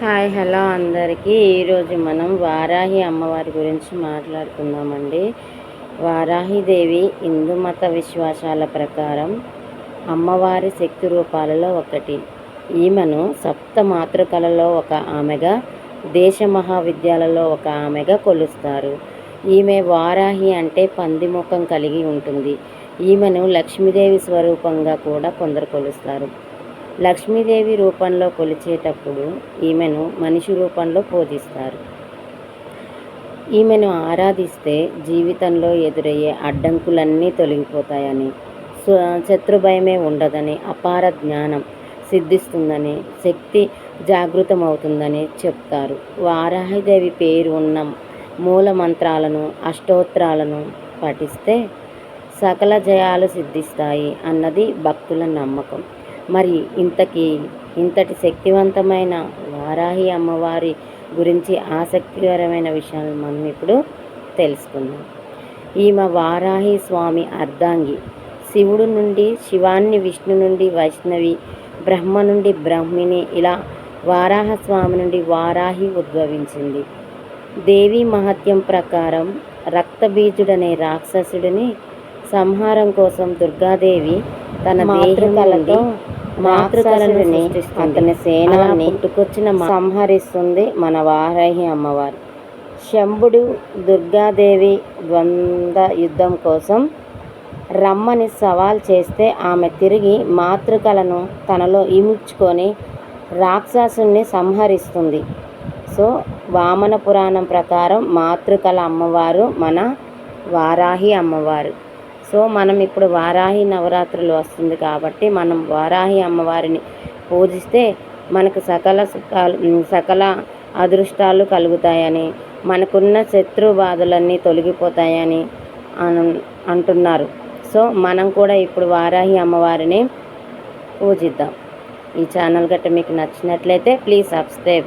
Hi hello అందరికీ. ఈరోజు మనం వారాహి అమ్మవారి గురించి మాట్లాడుకుందామండి. వారాహిదేవి హిందూ మత విశ్వాసాల ప్రకారం అమ్మవారి శక్తి రూపాలలో ఒకటి. ఈమెను సప్త మాతృకలలో ఒక ఆమెగా దేశ మహావిద్యాలలో ఒక ఆమెగా కొలుస్తారు. ఈమె వారాహి అంటే పంది ముఖం కలిగి ఉంటుంది. ఈమెను లక్ష్మీదేవి స్వరూపంగా కూడా కొందరు కొలుస్తారు. లక్ష్మీదేవి రూపంలో కొలిచేటప్పుడు ఈమెను మనిషి రూపంలో పూజిస్తారు ఈమెను ఆరాధిస్తే జీవితంలో ఎదురయ్యే అడ్డంకులన్నీ తొలగిపోతాయని శత్రుభయమే ఉండదని అపార జ్ఞానం సిద్ధిస్తుందని శక్తి జాగృతమవుతుందని చెప్తారు. వారాహిదేవి పేరు ఉన్న మూల మంత్రాలను అష్టోత్తరాలను పఠిస్తే సకల జయాలు సిద్ధిస్తాయి అన్నది భక్తుల నమ్మకం. మరి ఇంతకీ ఇంతటి శక్తివంతమైన వారాహి అమ్మవారి గురించి ఆసక్తికరమైన విషయాలు మనం ఇప్పుడు తెలుసుకుందాం. ఈమె వారాహి స్వామి అర్ధాంగి. శివుడు నుండి శివాన్ని విష్ణు నుండి వైష్ణవి బ్రహ్మ నుండి బ్రహ్మిణి ఇలా వారాహ స్వామి నుండి వారాహి ఉద్భవించింది. దేవి మహత్యం ప్రకారం రక్తబీజుడనే రాక్షసుడిని సంహారం కోసం దుర్గాదేవి తన మాతృకలతో మాతృకలని అతని సేనాన్ని పుట్టుకొచ్చిన సంహరిస్తుంది మన వారాహి అమ్మవారు. శంభుడు దుర్గాదేవి ద్వంద్వ యుద్ధం కోసం రమ్మని సవాల్ చేస్తే ఆమె తిరిగి మాతృకలను తనలో ఇముడ్చుకొని రాక్షసుని సంహరిస్తుంది. సో వామన పురాణం ప్రకారం మాతృకల అమ్మవారు మన వారాహి అమ్మవారు. సో మనం ఇప్పుడు వారాహి నవరాత్రులు వస్తుంది కాబట్టి మనం వారాహి అమ్మవారిని పూజిస్తే మనకు సకల సుఖాలు సకల అదృష్టాలు కలుగుతాయని మనకున్న శత్రు బాధలన్నీ తొలగిపోతాయని అంటున్నారు. సో మనం కూడా ఇప్పుడు వారాహి అమ్మవారిని పూజిద్దాం. ఈ ఛానల్ గట్ట మీకు నచ్చినట్లయితే ప్లీజ్ సబ్స్క్రైబ్